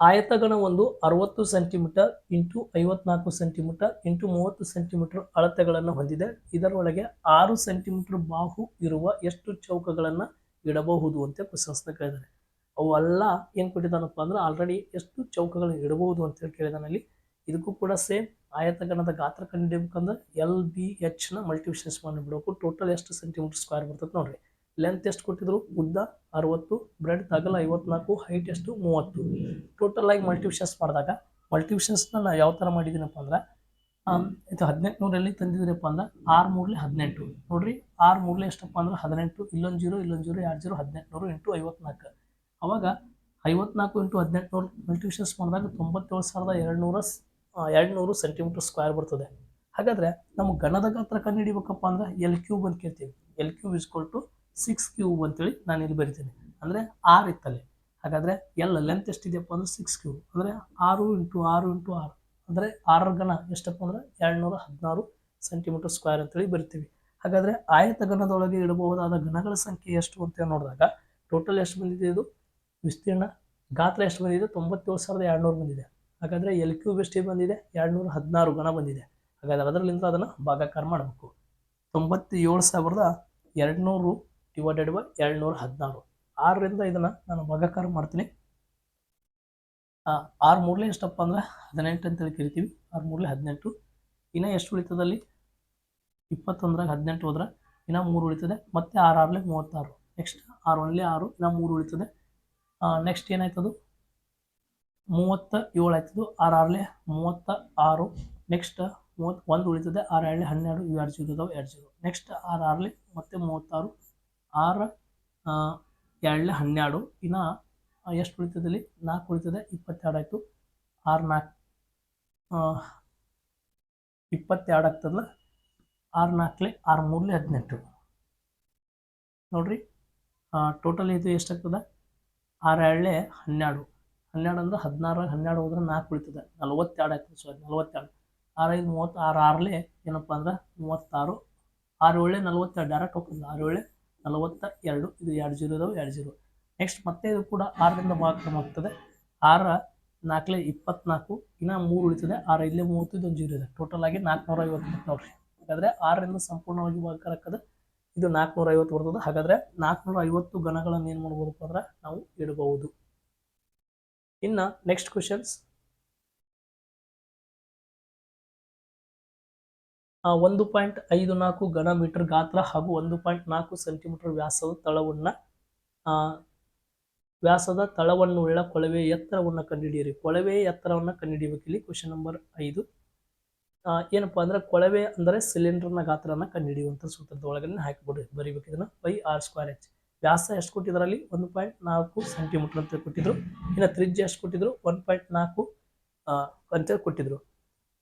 ಆಯತಗಣ ಒಂದು ಅರವತ್ತು ಸೆಂಟಿಮೀಟರ್ ಇಂಟು ಐವತ್ನಾಲ್ಕು ಸೆಂಟಿಮೀಟರ್ ಇಂಟು ಮೂವತ್ತು ಸೆಂಟಿಮೀಟರ್ ಅಳತೆಗಳನ್ನು ಹೊಂದಿದೆ. ಇದರೊಳಗೆ ಆರು ಸೆಂಟಿಮೀಟರ್ ಬಾಹು ಇರುವ ಎಷ್ಟು ಚೌಕಗಳನ್ನು ಇಡಬಹುದು ಅಂತ ಕ್ವಶನ್ಸ್ನ ಕೇಳಿದ್ದಾರೆ. ಅವೆಲ್ಲ ಏನು ಕೊಟ್ಟಿದ್ದಾನಪ್ಪ ಅಂದ್ರೆ ಆಲ್ರೆಡಿ ಎಷ್ಟು ಚೌಕಗಳನ್ನು ಇಡಬಹುದು ಅಂತೇಳಿ ಕೇಳಿದಾನಲ್ಲಿ ಇದಕ್ಕೂ ಕೂಡ ಸೇಮ್ ಆಯತಗಣದ ಗಾತ್ರ ಕಂಡುಹಿಡಿಬೇಕಂದ್ರೆ ಎಲ್ ಬಿ ಎಚ್ನ ಮಲ್ಟಿವಿಷನ್ಸ್ ಮಾಡಿಬಿಡ್ಬೇಕು ಟೋಟಲ್ ಎಷ್ಟು ಸೆಂಟಿಮೀಟರ್ ಸ್ಕ್ವೇರ್ ಬರ್ತದೆ ನೋಡ್ರಿ. ಲೆಂತ್ ಎಷ್ಟು ಕೊಟ್ಟಿದ್ರು? ಉದ್ದ ಅರವತ್ತು ಬ್ರೆಡ್ ಅಗಲ ಐವತ್ನಾಲ್ಕು ಹೈಟ್ ಎಷ್ಟು? ಮೂವತ್ತು. ಟೋಟಲ್ ಆಗಿ ಮಲ್ಟಿವಿಷನ್ಸ್ ಮಾಡಿದಾಗ ಮಲ್ಟಿವಿಷನ್ಸ್ನ ನಾವು ಯಾವ ಥರ ಮಾಡಿದ್ದೀನಪ್ಪ ಅಂದ್ರೆ ಇದು ಹದಿನೆಂಟುನೂರಲ್ಲಿ ತಂದಿದ್ರಪ್ಪ ಅಂದ್ರೆ, ಆರು ಮೂರಲ್ಲಿ ಹದಿನೆಂಟು. ನೋಡ್ರಿ, ಆರು ಮೂರಲ್ಲಿ ಎಷ್ಟಪ್ಪ ಅಂದ್ರೆ ಹದಿನೆಂಟು, ಇಲ್ಲೊಂದು ಜೀರೋ ಇಲ್ಲೊಂದು ಜೀರೋ, ಎರಡು ಜೀರೋ, ಹದಿನೆಂಟುನೂರು ಇಂಟು ಐವತ್ನಾಲ್ಕು. ಅವಾಗ ಐವತ್ನಾಲ್ಕು ಇಂಟು ಹದಿನೆಂಟುನೂರು ಮಲ್ಟಿವಿಷನ್ಸ್ ಮಾಡಿದಾಗ ತೊಂಬತ್ತೇಳು ಸಾವಿರದ ಎರಡುನೂರ ಎರಡು ನೂರು ಸೆಂಟಿಮೀಟರ್ ಸ್ಕ್ವೇರ್ ಬರ್ತದೆ. ಹಾಗಾದ್ರೆ ನಮ್ಮ ಗಣದ ಗಾತ್ರ ಕಂಡುಹಿಡಿಬೇಕಪ್ಪ ಅಂದ್ರೆ ಎಲ್ ಕ್ಯೂಬ್ ಅಂತ ಕೇಳ್ತೀವಿ. L cube equal to six cube ಅಂತೇಳಿ ನಾನು ಇಲ್ಲಿ ಬರಿತೀನಿ. ಅಂದರೆ ಆರು ಇತ್ತಲ್ಲಿ. ಹಾಗಾದರೆ ಎಲ್ ಲೆಂತ್ ಎಷ್ಟಿದೆಯಪ್ಪ ಅಂದ್ರೆ ಸಿಕ್ಸ್ ಕ್ಯೂಬ್ ಅಂದರೆ ಆರು ಇಂಟು ಆರು ಇಂಟು ಆರು. ಅಂದರೆ ಆರರ ಗಣ ಎಷ್ಟಪ್ಪ ಅಂದ್ರೆ ಎರಡುನೂರ ಹದಿನಾರು ಸೆಂಟಿಮೀಟರ್ ಸ್ಕ್ವೇರ್ ಅಂತೇಳಿ ಬರಿತೀವಿ. ಹಾಗಾದರೆ ಆಯತ ಗಣದೊಳಗೆ ಇಡಬಹುದಾದ ಗಣಗಳ ಸಂಖ್ಯೆ ಎಷ್ಟು ಅಂತ ನೋಡಿದಾಗ ಟೋಟಲ್ ಎಷ್ಟು ಬಂದಿದೆ ಇದು? ವಿಸ್ತೀರ್ಣ ಗಾತ್ರ ಎಷ್ಟು ಬಂದಿದೆ? ತೊಂಬತ್ತೇಳು ಸಾವಿರದ ಎರಡುನೂರು ಬಂದಿದೆ. ಹಾಗಾದರೆ ಎಲ್ ಕ್ಯೂಬ್ ಎಷ್ಟೇ ಬಂದಿದೆ? ಎರಡು ನೂರ ಹದಿನಾರು ಗಣ ಬಂದಿದೆ. ಹಾಗಾದರೆ ಅದರಲ್ಲಿಂದ ಅದನ್ನು ಭಾಗಾಕಾರ ಮಾಡಬೇಕು. ತೊಂಬತ್ತೇಳು ಸಾವಿರದ ಎರಡುನೂರು ಡಿವೈಡೆಡ್ ಬೈ ಎರಡುನೂರ ಹದಿನಾರು ಆರರಿಂದ ಇದನ್ನು ನಾನು ಭಾಗಾಕಾರ ಮಾಡ್ತೀನಿ. ಆರು ಮೂರಲೆ ಎಷ್ಟಪ್ಪ ಅಂದ್ರೆ ಹದಿನೆಂಟು ಅಂತೇಳಿ ಕರಿತೀವಿ. ಆರು ಮೂರಲೆ ಹದಿನೆಂಟು. ಇನ್ನು ಎಷ್ಟು ಉಳಿತದಲ್ಲಿ? ಇಪ್ಪತ್ತೊಂದರಾಗ ಹದಿನೆಂಟು ಹೋದ್ರೆ ಇನ್ನು ಮೂರು ಉಳಿತದೆ. ಮತ್ತೆ ಆರು ಆರಲೆ ಮೂವತ್ತಾರು. ನೆಕ್ಸ್ಟ್ ಆರು ಒಂದಲೇ ಆರು, ಇನ್ನೂ ಮೂರು ಉಳಿತದೆ. ನೆಕ್ಸ್ಟ್ ಏನಾಯ್ತದು? ಮೂವತ್ತ ಏಳು ಆಯ್ತದು. ಆರು ಆರಲೆ ಮೂವತ್ತ ಆರು. ನೆಕ್ಸ್ಟ್ ಮೂವತ್ತು ಒಂದು ಉಳಿತದೆ. ಆರು ಎರಡು ಹನ್ನೆರಡು. ಇವು ಎರಡು ಜೀರೋ ಇದಾವೆ ಎರಡು ಜೀರೋ ನೆಕ್ಸ್ಟ್ ಆರು ಆರಲೆ ಮತ್ತೆ ಮೂವತ್ತಾರು. ಆರು ಎರಡು ಹನ್ನೆರಡು. ಇನ್ನು ಎಷ್ಟು ಉಳಿತದಲ್ಲಿ ನಾಲ್ಕು ಉಳಿತದೆ. ಇಪ್ಪತ್ತೆರಡು ಆಯಿತು. ಆರು ನಾಲ್ಕು ಇಪ್ಪತ್ತೆರಡು ಆಗ್ತದಲ್ಲ? ಆರು ನಾಲ್ಕಲೆ ಆರು ಮೂರಲೆ ಹದಿನೆಂಟು. ನೋಡ್ರಿ ಟೋಟಲ್ ಇದು ಎಷ್ಟಾಗ್ತದೆ ಆರು ಎರಡಲೆ ಹನ್ನೆರಡು. ಹನ್ನೆರಡು ಅಂದ್ರೆ ಹದಿನಾರು ಹನ್ನೆರಡು ಹೋದ್ರೆ ನಾಲ್ಕು ಉಳಿತದೆ. ನಲ್ವತ್ತೆರಡು ಆಗ್ತದೆ ಸಾರಿ ನಲ್ವತ್ತೆರಡು. ಆರೈದು ಮೂವತ್ತು ಆರು ಆರಲೆ ಏನಪ್ಪ ಅಂದ್ರೆ ಮೂವತ್ತಾರು, ಆರು ಏಳೆ, ನಲ್ವತ್ತೆರಡು ಡೈರೆಕ್ಟ್ ಹೋಗ್ತದೆ. ಆರು ಏಳೆ ನಲವತ್ತ ಎರಡು ಇದು ಎರಡು ಜೀರೋ ಇದಾವೆ, ಎರಡು ಜೀರೋ ನೆಕ್ಸ್ಟ್ ಮತ್ತೆ ಇದು ಕೂಡ ಆರರಿಂದ ಭಾಗಕ್ರಮ ಆಗ್ತದೆ ಆರ ನಾಲ್ಕಲೆ ಇಪ್ಪತ್ನಾಲ್ಕು, ಇನ್ನು ಮೂರು ಉಳಿತದೆ. ಆರು ಇಲ್ಲೇ ಮೂವತ್ತು ಇದೊಂದು ಜೀರೋ ಇದೆ. ಟೋಟಲ್ ಆಗಿ ನಾಲ್ಕುನೂರ ಐವತ್ತು ನೋಡ್ರಿ. ಹಾಗಾದರೆ ಆರರಿಂದ ಸಂಪೂರ್ಣವಾಗಿ ಭಾಗಕಾರ ಹಾಕದ ಇದು ನಾಲ್ಕುನೂರ ಐವತ್ತು ಬರ್ತದೆ. ಹಾಗಾದರೆ ನಾಲ್ಕುನೂರ ಐವತ್ತು ಗಣಗಳನ್ನು ಏನು ಮಾಡ್ಬೋದಪ್ಪ ಅಂದ್ರೆ ನಾವು ಇಡಬಹುದು. ಇನ್ನು ನೆಕ್ಸ್ಟ್ ಕ್ವಶನ್ಸ್ ಒಂದು ಪಾಯಿಂಟ್ ಐದು ನಾಲ್ಕು ಘನ ಮೀಟರ್ ಗಾತ್ರ ಹಾಗೂ ಒಂದು ಪಾಯಿಂಟ್ ನಾಲ್ಕು ಸೆಂಟಿಮೀಟರ್ ವ್ಯಾಸದ ತಳವನ್ನ ವ್ಯಾಸದ ತಳವನ್ನುಳ್ಳ ಕೊಳವೆ ಎತ್ತರವನ್ನು ಕಂಡುಹಿಡಿಯಿರಿ. ಕೊಳವೆ ಎತ್ತರವನ್ನು ಕಂಡುಹಿಡಿಯಬೇಕು ಇಲ್ಲಿ ಕ್ವಶನ್ ನಂಬರ್ ಐದು. ಏನಪ್ಪ ಅಂದ್ರೆ ಕೊಳವೆ ಅಂದರೆ ಸಿಲಿಂಡರ್ನ ಗಾತ್ರನ ಕಂಡುಹಿಡಿಯುವಂಥ ಸೂತ್ರದ ಒಳಗಡೆ ಹಾಕಿಬಿಡಿ ಬರೀಬೇಕು ಇದನ್ನು. ಬೈ ಆರ್ ಸ್ಕ್ವೇರ್ ಎಚ್ ವ್ಯಾಸ ಎಷ್ಟು ಕೊಟ್ಟಿದ್ದಾರೆ ಅಲ್ಲಿ ಒಂದು ಪಾಯಿಂಟ್ ನಾಲ್ಕು ಸೆಂಟಿಮೀಟರ್ ಅಂತ ಕೊಟ್ಟಿದ್ರು. ಇನ್ನು ತ್ರಿಜ್ಯ ಎಷ್ಟು ಕೊಟ್ಟಿದ್ರು? ಒನ್ ಪಾಯಿಂಟ್ ನಾಲ್ಕು ಅಂತೇಳಿ ಕೊಟ್ಟಿದ್ರು.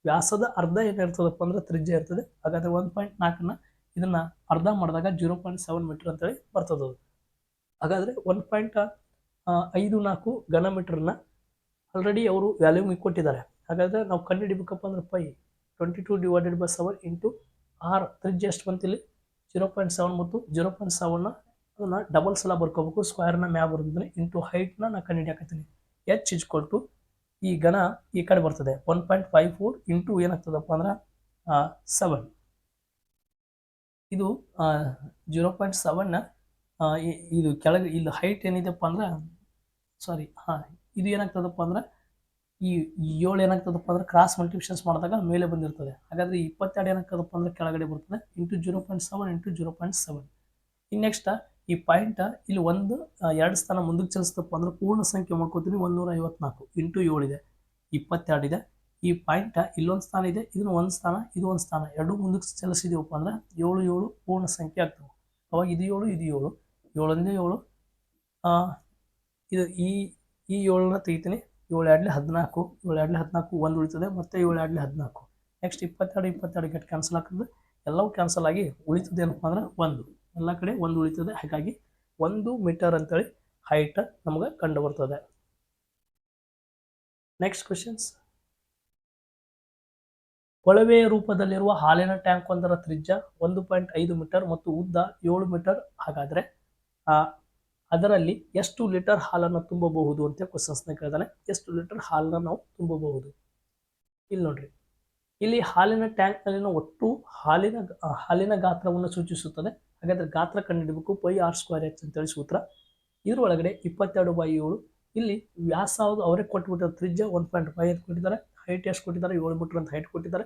ವ್ಯಾಸದ ಅರ್ಧ ಏನಿರ್ತದಪ್ಪ ಅಂದ್ರೆ ತ್ರಿಜ್ಯ ಇರ್ತದೆ. ಹಾಗಾದ್ರೆ ಒನ್ ಪಾಯಿಂಟ್ ನಾಲ್ಕನ್ನ ಇದನ್ನ ಅರ್ಧ ಮಾಡಿದಾಗ ಜೀರೋ ಪಾಯಿಂಟ್ ಸೆವೆನ್ ಮೀಟರ್ ಅಂತೇಳಿ ಬರ್ತದೆ ಹಾಗಾದ್ರೆ ಒನ್ ಪಾಯಿಂಟ್ ಐದು ನಾಲ್ಕು ಘನ ಮೀಟರ್ನ ಆಲ್ರೆಡಿ ಅವರು ವ್ಯಾಲ್ಯೂಮಿಗೆ ಕೊಟ್ಟಿದ್ದಾರೆ. ಹಾಗಾದ್ರೆ ನಾವು ಕಂಡುಹಿಡಿಬೇಕಪ್ಪ ಅಂದ್ರೆ pi twenty two divided by seven into R ತ್ರಿಜ್ಯ ಎಷ್ಟು ಬಂತಿಲ್ಲಿ? ಜೀರೋ ಪಾಯಿಂಟ್ ಸೆವೆನ್ ಮತ್ತು ಜೀರೋ ಪಾಯಿಂಟ್ ಸೆವೆನ್ನ ಅದನ್ನು ಡಬಲ್ ಸಲ ಬರ್ಕೋಬೇಕು ಸ್ಕ್ವೇರ್ನ ಮ್ಯಾಗ ಬರ್ತದೆ ಇಂಟು ಹೈಟ್ನ ನಾನು ಕಂಡುಹಿಡಿಯಾಕತ್ತೀನಿ ಎಚ್ ಇಜ್ಕೊಲ್ ಟು ಈ ಘನ ಈ ಕಡೆ ಬರ್ತದೆ. One point five four into ಏನಾಗ್ತದಪ್ಪ ಅಂದ್ರೆ ಸೆವೆನ್ ಇದು ಜೀರೋ ಪಾಯಿಂಟ್ ಸೆವೆನ್ನ ಇದು ಕೆಳಗೆ, ಇಲ್ಲಿ ಹೈಟ್ ಏನಿದೆಪ್ಪ ಅಂದ್ರೆ ಸಾರಿ ಹಾಂ, ಇದು ಏನಾಗ್ತದಪ್ಪ ಅಂದ್ರೆ, ಈ ಏಳು ಏನಾಗ್ತದಪ್ಪ ಅಂದ್ರೆ ಕ್ರಾಸ್ ಮಲ್ಟಿಪ್ಷನ್ಸ್ ಮಾಡಿದಾಗ ಮೇಲೆ ಬಂದಿರ್ತದೆ. ಹಾಗಾದ್ರೆ ಇಪ್ಪತ್ತೆರಡು ಏನಾಗ್ತದಪ್ಪ ಅಂದ್ರೆ ಕೆಳಗಡೆ ಬರ್ತದೆ. Into zero point seven into zero point seven ಇನ್ನು ನೆಕ್ಸ್ಟ್ ಈ ಪಾಯಿಂಟ್ ಇಲ್ಲಿ ಒಂದು ಎರಡು ಸ್ಥಾನ ಮುಂದಕ್ಕೆ ಚಲಿಸ್ತಪ್ಪ ಅಂದ್ರೆ ಪೂರ್ಣ ಸಂಖ್ಯೆ ಮಾಡ್ಕೋತೀನಿ ಒಂದೂರ ಐವತ್ನಾಲ್ಕು ಇಂಟು ಏಳಿದೆ ಇಪ್ಪತ್ತೆರಡು ಇದೆ. ಈ ಪಾಯಿಂಟ್ ಇಲ್ಲೊಂದು ಸ್ಥಾನ ಇದೆ, ಇದನ್ನು ಒಂದು ಸ್ಥಾನ, ಇದು ಒಂದು ಸ್ಥಾನ, ಎರಡು ಮುಂದಕ್ಕೆ ಚಲಿಸಿದೀವಪ್ಪ ಅಂದ್ರೆ ಏಳು ಏಳು ಪೂರ್ಣ ಸಂಖ್ಯೆ ಆಗ್ತವೆ. ಅವಾಗ ಇದು ಏಳು ಇದು ಏಳು ಏಳೊಂದೇ ಏಳು ಇದು ಈ ಈ ಏಳನ್ನ ತೆಗಿತೀನಿ, ಏಳು ಎರಡಲಿ ಹದಿನಾಲ್ಕು, ಏಳು ಎರಡ್ಲೆ ಹದಿನಾಲ್ಕು ಒಂದು ಉಳಿತದೆ, ಮತ್ತು ಏಳು ಎರಡಲಿ ಹದಿನಾಲ್ಕು. ನೆಕ್ಸ್ಟ್ ಇಪ್ಪತ್ತೆರಡು ಇಪ್ಪತ್ತೆರಡು ಗೆಟ್ ಕ್ಯಾನ್ಸಲ್ ಆಗ್ತದೆ ಎಲ್ಲವೂ ಕ್ಯಾನ್ಸಲ್ ಆಗಿ ಉಳಿತದೆ ಏನಪ್ಪ ಅಂದ್ರೆ ಒಂದು. ಎಲ್ಲ ಕಡೆ ಒಂದು ಉಳಿತದೆ. ಹಾಗಾಗಿ ಒಂದು ಮೀಟರ್ ಅಂತೇಳಿ ಹೈಟ್ ನಮಗೆ ಕಂಡು ಬರ್ತದೆ. ನೆಕ್ಸ್ಟ್ ಕ್ವಶನ್ಸ್ ಕೊಳವೆಯ ರೂಪದಲ್ಲಿರುವ ಹಾಲಿನ ಟ್ಯಾಂಕ್ ಒಂದರ ತ್ರಿಜ್ಯ ಒಂದು ಪಾಯಿಂಟ್ ಐದು ಮೀಟರ್ ಮತ್ತು ಉದ್ದ ಏಳು ಮೀಟರ್. ಹಾಗಾದ್ರೆ ಅದರಲ್ಲಿ ಎಷ್ಟು ಲೀಟರ್ ಹಾಲನ್ನು ತುಂಬಬಹುದು ಅಂತ ಕ್ವಶನ್ಸ್ನ ಕೇಳಿದಾನೆ. ಎಷ್ಟು ಲೀಟರ್ ಹಾಲನ್ನ ನಾವು ತುಂಬಬಹುದು? ಇಲ್ಲಿ ನೋಡ್ರಿ. ಇಲ್ಲಿ ಹಾಲಿನ ಟ್ಯಾಂಕ್ ನಲ್ಲಿನ ಒಟ್ಟು ಹಾಲಿನ ಹಾಲಿನ ಗಾತ್ರವನ್ನು ಸೂಚಿಸುತ್ತದೆ. ಹಾಗಾದ್ರೆ ಗಾತ್ರ ಕಂಡುಹಿಡಬೇಕು ಪೈ ಆರ್ ಸ್ಕ್ವೇರ್ ಎಚ್ ಅಂತೇಳಿ ಸೂತ್ರ. ಇದ್ರ ಒಳಗಡೆ ಇಪ್ಪತ್ತೆರಡು ಬೈ ಏಳು. ಇಲ್ಲಿ ವ್ಯಾಸಾವುದು ಅವರೇ ಕೊಟ್ಬಿಟ್ಟಿದ್ದಾರೆ ತ್ರಿಜ್ಯ ಒನ್ ಪಾಯಿಂಟ್ ಫೈವ್ ಅಂತ ಕೊಟ್ಟಿದ್ದಾರೆ. ಹೈಟ್ ಎಷ್ಟು ಕೊಟ್ಟಿದ್ದಾರೆ? ಏಳು ಮೀಟರ್ ಅಂತ ಹೈಟ್ ಕೊಟ್ಟಿದ್ದಾರೆ.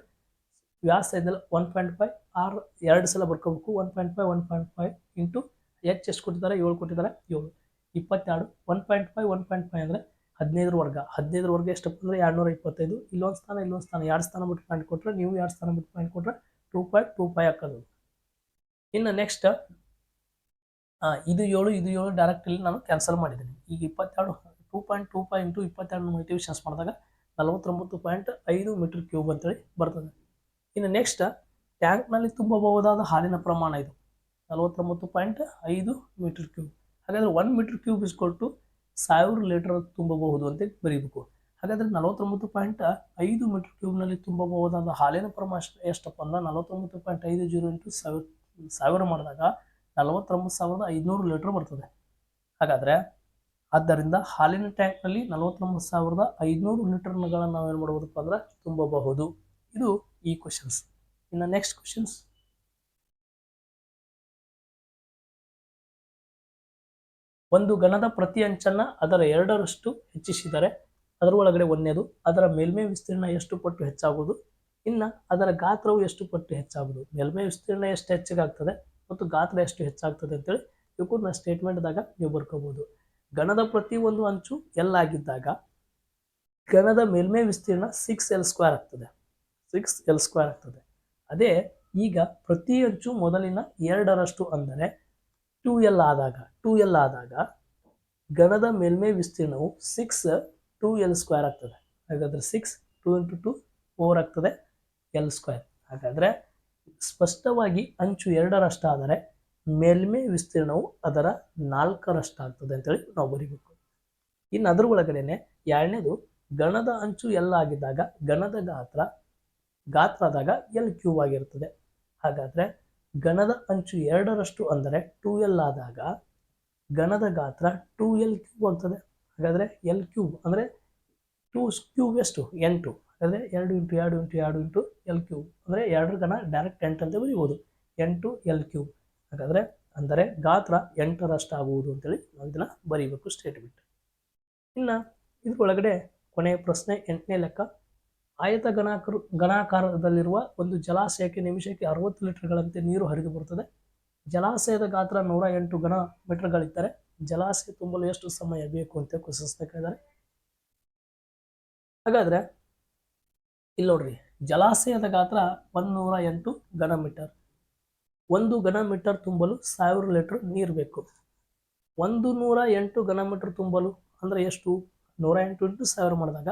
ವ್ಯಾಸ ಇದೆಲ್ಲ ಒನ್ ಪಾಯಿಂಟ್ ಫೈವ್ ಆರ್ ಎರಡು ಸಲ ಬರ್ಕೋಬೇಕು. One point five one point five into H ಎಷ್ಟು ಕೊಟ್ಟಿದ್ದಾರೆ? ಏಳು ಕೊಟ್ಟಿದ್ದಾರೆ. ಏಳು. ಇಪ್ಪತ್ತೆರಡು one point five one point five ಅಂದರೆ ಹದಿನೈದರ ವರ್ಗ. ಹದಿನೈದರ ವರ್ಗ ಎಷ್ಟಪ್ಪ ಅಂದರೆ ಎರಡುನೂರ ಇಪ್ಪತ್ತೈದು. ಇಲ್ಲೊಂದು ಸ್ಥಾನ ಇಲ್ಲೊಂದು ಸ್ಥಾನ. ಎರಡು ಸ್ಥಾನ ಬಿಟ್ಟು ಪಾಯಿಂಟ್ ಕೊಟ್ಟರೆ ನೀವು ಎರಡು ಸ್ಥಾನ ಬಿಟ್ಟು ಪಾಯಿಂಟ್ ಕೊಟ್ಟರೆ ಟೂ ಪಾಯಿಂಟ್ ಟೂ ಫೈವ್ ಹಾಕೋದು. ಇನ್ನು ನೆಕ್ಸ್ಟ್ ಇದು ಏಳು ಇದು ಏಳು ಡೈರೆಕ್ಟ್ ಇಲ್ಲಿ ನಾನು ಕ್ಯಾನ್ಸಲ್ ಮಾಡಿದ್ದೀನಿ. ಈಗ ಇಪ್ಪತ್ತೆರಡು two point two five into ಇಪ್ಪತ್ತೆರಡು ಮಲ್ಟಿವಿಷನ್ಸ್ ಮಾಡಿದಾಗ ನಲವತ್ತೊಂಬತ್ತು ಪಾಯಿಂಟ್ ಐದು ಮೀಟರ್ ಕ್ಯೂಬ್ ಅಂತೇಳಿ ಬರ್ತದೆ. ಇನ್ನು ನೆಕ್ಸ್ಟ್ ಟ್ಯಾಂಕ್ನಲ್ಲಿ ತುಂಬಬಹುದಾದ ಹಾಲಿನ ಪ್ರಮಾಣ ಇದು. ನಲವತ್ತೊಂಬತ್ತು ಪಾಯಿಂಟ್ ಐದು ಮೀಟರ್ ಕ್ಯೂಬ್ ಹಾಗಾದರೆ ಒನ್ ಮೀಟರ್ ಕ್ಯೂಬ್ ಇಸ್ಕೊಟ್ಟು ಸಾವಿರ ಲೀಟರ್ ತುಂಬಬಹುದು ಅಂತ ಬರೀಬೇಕು. ಹಾಗಾದರೆ ನಲವತ್ತೊಂಬತ್ತು ಪಾಯಿಂಟ್ ಐದು ಮೀಟರ್ ಕ್ಯೂಬ್ನಲ್ಲಿ ತುಂಬಬಹುದಾದ ಹಾಲಿನ ಪ್ರಮಾಣ ಎಷ್ಟ್- ಎಷ್ಟಪ್ಪ ಅಂದ್ರೆ ನಲವತ್ತೊಂಬತ್ತು ಪಾಯಿಂಟ್ ಐದು ಜೀರೋ ಇಂಟು ಸಾವಿರ ಸಾವಿರ ಮಾಡಿದಾಗ ನಲವತ್ತೊಂಬತ್ತು ಸಾವಿರದ ಐದುನೂರು ಲೀಟರ್ ಬರ್ತದೆ. ಹಾಗಾದರೆ ಆದ್ದರಿಂದ ಹಾಲಿನ ಟ್ಯಾಂಕ್ನಲ್ಲಿ ನಲವತ್ತೊಂಬತ್ತು ಸಾವಿರದ ಐದುನೂರು ಲೀಟರ್ಗಳನ್ನು ನಾವೇನು ಮಾಡ್ಬೋದಪ್ಪ ಅಂದ್ರೆ ತುಂಬಬಹುದು. ಇದು ಈ ಕ್ವಶನ್ಸ್ ಇನ್ನು ನೆಕ್ಸ್ಟ್ ಕ್ವಶನ್ಸ್ ಒಂದು ಗಣದ ಪ್ರತಿ ಅಂಚನ್ನ ಅದರ ಎರಡರಷ್ಟು ಹೆಚ್ಚಿಸಿದರೆ ಅದರ ಒಳಗಡೆ ಒಂದನೇದು, ಅದರ ಮೇಲ್ಮೈ ವಿಸ್ತೀರ್ಣ ಎಷ್ಟು ಪಟ್ಟು ಹೆಚ್ಚಾಗುವುದು? ಇನ್ನು ಅದರ ಗಾತ್ರವು ಎಷ್ಟು ಪಟ್ಟು ಹೆಚ್ಚಾಗುವುದು? ಮೇಲ್ಮೈ ವಿಸ್ತೀರ್ಣ ಎಷ್ಟು ಹೆಚ್ಚಿಗಾಗ್ತದೆ ಮತ್ತು ಗಾತ್ರ ಎಷ್ಟು ಹೆಚ್ಚಾಗ್ತದೆ ಅಂತೇಳಿ ಇವಕ್ಕೂ ನಾ ಸ್ಟೇಟ್ಮೆಂಟ್ದಾಗ ನೀವು ಬರ್ಕೋಬೋದು. ಗಣದ ಪ್ರತಿ ಒಂದು ಅಂಚು ಎಲ್ ಆಗಿದ್ದಾಗ ಗಣದ ಮೇಲ್ಮೈ ವಿಸ್ತೀರ್ಣ ಸಿಕ್ಸ್ ಎಲ್ ಸ್ಕ್ವೇರ್ ಆಗ್ತದೆ. ಸಿಕ್ಸ್ ಎಲ್ ಸ್ಕ್ವೇರ್ ಆಗ್ತದೆ. ಅದೇ ಈಗ ಪ್ರತಿ ಅಂಚು ಮೊದಲಿನ ಎರಡರಷ್ಟು ಅಂದರೆ ಟೂ ಎಲ್ ಆದಾಗ ಟೂ ಎಲ್ ಆದಾಗ ಗಣದ ಮೇಲ್ಮೈ ವಿಸ್ತೀರ್ಣವು ಸಿಕ್ಸ್ ಟೂ ಎಲ್ ಸ್ಕ್ವೇರ್ ಆಗ್ತದೆ. ಹಾಗಾದ್ರೆ six two into two four ಆಗ್ತದೆ. ಎಲ್ ಸ್ಕ್ವೇರ್ ಹಾಗಾದರೆ ಸ್ಪಷ್ಟವಾಗಿ ಅಂಚು ಎರಡರಷ್ಟಾದರೆ ಮೇಲ್ಮೆ ವಿಸ್ತೀರ್ಣವು ಅದರ ನಾಲ್ಕರಷ್ಟಾಗ್ತದೆ ಅಂತೇಳಿ ನಾವು ಬರಿಬೇಕು. ಇನ್ನು ಅದ್ರ ಒಳಗಡೆನೆ ಎರಡನೇದು ಗಣದ ಅಂಚು ಎಲ್ ಆಗಿದ್ದಾಗ ಗಣದ ಗಾತ್ರ ಗಾತ್ರ ಆದಾಗ ಎಲ್ ಕ್ಯೂಬ್ ಆಗಿರ್ತದೆ. ಹಾಗಾದರೆ ಗಣದ ಅಂಚು ಎರಡರಷ್ಟು ಅಂದರೆ ಟೂ ಎಲ್ ಆದಾಗ ಗಣದ ಗಾತ್ರ ಟೂ ಎಲ್ ಕ್ಯೂಬ್ ಆಗ್ತದೆ. ಹಾಗಾದರೆ ಎಲ್ ಕ್ಯೂಬ್ ಅಂದರೆ ಟೂ ಕ್ಯೂಬ್ ಎಷ್ಟು? ಎಂಟು ಹಾಗಾದರೆ ಎರಡು ಇಂಟು ಎರಡು ಇಂಟು ಎರಡು ಇಂಟು ಎಲ್ ಕ್ಯೂಬ್ ಅಂದರೆ ಎರಡರ ಗಣ ಡೈರೆಕ್ಟ್ ಎಂಟು ಅಂತ ಬರೀಬೋದು. ಎಂಟು ಎಲ್ ಕ್ಯೂಬ್ ಹಾಗಾದರೆ ಅಂದರೆ ಗಾತ್ರ ಎಂಟರಷ್ಟು ಆಗುವುದು ಅಂತೇಳಿ ನಾವು ಇದನ್ನು ಬರೀಬೇಕು ಸ್ಟೇಟ್ಮೆಂಟ್ ಇನ್ನು ಇದರೊಳಗಡೆ ಕೊನೆಯ ಪ್ರಶ್ನೆ ಎಂಟನೇ ಲೆಕ್ಕ. ಆಯತ ಗಣಾಕರು ಗಣಾಕಾರದಲ್ಲಿರುವ ಒಂದು ಜಲಾಶಯಕ್ಕೆ ನಿಮಿಷಕ್ಕೆ ಅರವತ್ತು ಲೀಟರ್ಗಳಂತೆ ನೀರು ಹರಿದು ಬರುತ್ತದೆ. ಜಲಾಶಯದ ಗಾತ್ರ ನೂರ ಎಂಟು ಘನ ಮೀಟರ್ಗಳಿದ್ದರೆ ಜಲಾಶಯ ತುಂಬಲು ಎಷ್ಟು ಸಮಯ ಬೇಕು ಅಂತ ಕ್ವಶನ್ಸ್ನ ಕೇಳಿದ್ದಾರೆ. ಹಾಗಾದ್ರೆ ಇಲ್ಲಿ ನೋಡ್ರಿ, ಜಲಾಶಯದ ಗಾತ್ರ ಒಂದೂರ ಎಂಟು ಘನ ಮೀಟರ್. ಒಂದು ಘನ ಮೀಟರ್ ತುಂಬಲು ಸಾವಿರ ಲೀಟರ್ ನೀರು ಬೇಕು. ಒಂದು ನೂರ ಎಂಟು ಘನ ಮೀಟರ್ ತುಂಬಲು ಅಂದರೆ ಎಷ್ಟು? ನೂರ ಎಂಟು ಇಂಟು ಸಾವಿರ ಮಾಡಿದಾಗ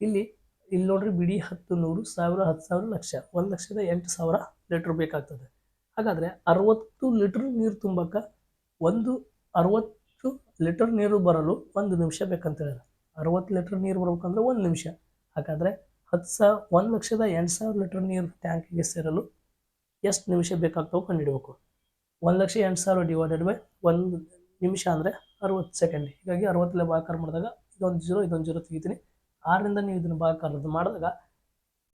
ಇಲ್ಲಿ ಇಲ್ಲಿ ನೋಡ್ರಿ ಬಿಡಿ ಹತ್ತು ನೂರು ಸಾವಿರ ಹತ್ತು ಸಾವಿರ ಲಕ್ಷ. ಒಂದು ಲಕ್ಷದ ಎಂಟು ಸಾವಿರ ಲೀಟ್ರ್ ಬೇಕಾಗ್ತದೆ. ಹಾಗಾದರೆ ಅರವತ್ತು ಲೀಟ್ರ್ ನೀರು ತುಂಬಕ್ಕೆ ಒಂದು ಅರವತ್ತು ಲೀಟರ್ ನೀರು ಬರಲು ಒಂದು ನಿಮಿಷ ಬೇಕಂತ ಹೇಳಿದ್ರೆ ಅರವತ್ತು ಲೀಟ್ರ್ ನೀರು ಬರ್ಬೇಕಂದ್ರೆ ಒಂದು ನಿಮಿಷ. ಹಾಗಾದರೆ ಹತ್ತು ಸಾವಿರ, ಒಂದು ಲಕ್ಷದ ಎಂಟು ಸಾವಿರ ಲೀಟರ್ ನೀರು ಟ್ಯಾಂಕಿಗೆ ಸೇರಲು ಎಷ್ಟು ನಿಮಿಷ ಬೇಕಾಗ್ತವೆ ಕಂಡುಹಿಡಬೇಕು. ಒಂದು ಲಕ್ಷ ಎಂಟು ಸಾವಿರ ಡಿವೈಡೆಡ್ ಬೈ ಒಂದು ನಿಮಿಷ ಅಂದರೆ ಅರವತ್ತು ಸೆಕೆಂಡ್ ಹೀಗಾಗಿ ಅರವತ್ತಲ್ಲೇ ಭಾಗಾಕಾರ ಮಾಡಿದಾಗ ಇದೊಂದು ಜೀರೋ ಇದೊಂದು ಜೀರೋ ತೆಗಿತೀನಿ. ಆರರಿಂದ ನೀವು ಇದನ್ನು ಭಾಗಾಕಾರ ಮಾಡಿದಾಗ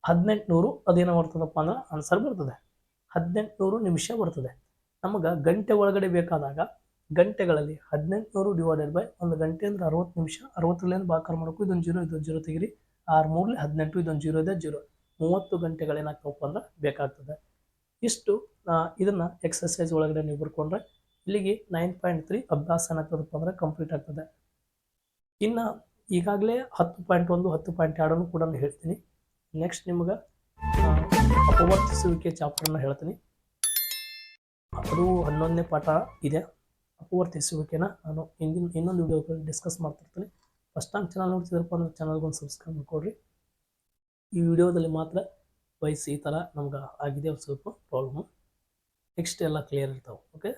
ಹದಿನೆಂಟುನೂರು ಅದೇನೋ ಬರ್ತದಪ್ಪ ಅಂದ್ರೆ ಆನ್ಸರ್ ಬರ್ತದೆ. ಹದಿನೆಂಟುನೂರು ನಿಮಿಷ ಬರ್ತದೆ. ನಮಗೆ ಗಂಟೆ ಒಳಗಡೆ ಬೇಕಾದಾಗ ಗಂಟೆಗಳಲ್ಲಿ ಹದಿನೆಂಟುನೂರು ಡಿವೈಡೆಡ್ ಬೈ ಒಂದು ಗಂಟೆ ಅಂದರೆ ಅರವತ್ತು ನಿಮಿಷ ಅರವತ್ತರಲ್ಲೇನು ಭಾಗಾಕಾರ ಮಾಡಬೇಕು. ಇದೊಂದು ಜೀರೋ ಇದೊಂದು ಜೀರೋ ತೆಗಿರಿ. ಆರು ಮೂರ್ಲಿ ಹದಿನೆಂಟು ಇದೊಂದು ಜೀರೋ. ಇದೆ ಜೀರೋ ಮೂವತ್ತು ಗಂಟೆಗಳೇನಾಗ್ತವಪ್ಪ ಅಂದ್ರೆ ಬೇಕಾಗ್ತದೆ. ಇಷ್ಟು ಇದನ್ನು ಎಕ್ಸಸೈಸ್ ಒಳಗಡೆ ನೀವು ಬರ್ಕೊಂಡ್ರೆ ಇಲ್ಲಿಗೆ ನೈನ್ ಪಾಯಿಂಟ್ ತ್ರೀ ಅಭ್ಯಾಸ ಏನಾಗ್ತದಪ್ಪ ಅಂದರೆ ಕಂಪ್ಲೀಟ್ ಆಗ್ತದೆ. ಇನ್ನು ಈಗಾಗಲೇ ಹತ್ತು ಪಾಯಿಂಟ್ ಒಂದು, ಹತ್ತು ಪಾಯಿಂಟ್ ಎರಡನ್ನು ಕೂಡ ಹೇಳ್ತೀನಿ. ನೆಕ್ಸ್ಟ್ ನಿಮ್ಗೆ ಅಪವರ್ತಿಸುವಿಕೆ ಚಾಪ್ಟರ್ನ ಹೇಳ್ತೀನಿ. ಅದು ಹನ್ನೊಂದನೇ ಪಾಠ ಇದೆ. ಅಪವರ್ತಿಸುವಿಕೆನ ನಾನು ಹಿಂದಿನ ಇನ್ನೊಂದು ವಿಡಿಯೋದಲ್ಲಿ ಡಿಸ್ಕಸ್ ಮಾಡ್ತಿರ್ತೀನಿ. ಫಸ್ಟ್ ಟೈಮ್ ಚಾನಲ್ ನೋಡ್ತಿದ್ರಪ್ಪ ಅಂದ್ರೆ ಚಾನಲ್ಗೊಂದು ಸಬ್ಸ್ಕ್ರೈಬ್ ಮಾಡ್ಕೊಡ್ರಿ. ಈ ವಿಡಿಯೋದಲ್ಲಿ ಮಾತ್ರ ವಯಸ್ಸು ಈ ಥರ ನಮ್ಗೆ ಆಗಿದೆ ಸ್ವಲ್ಪ ಪ್ರಾಬ್ಲಮ್ ನೆಕ್ಸ್ಟ್ ಎಲ್ಲ ಕ್ಲಿಯರ್ ಇರ್ತಾವೆ ಓಕೆ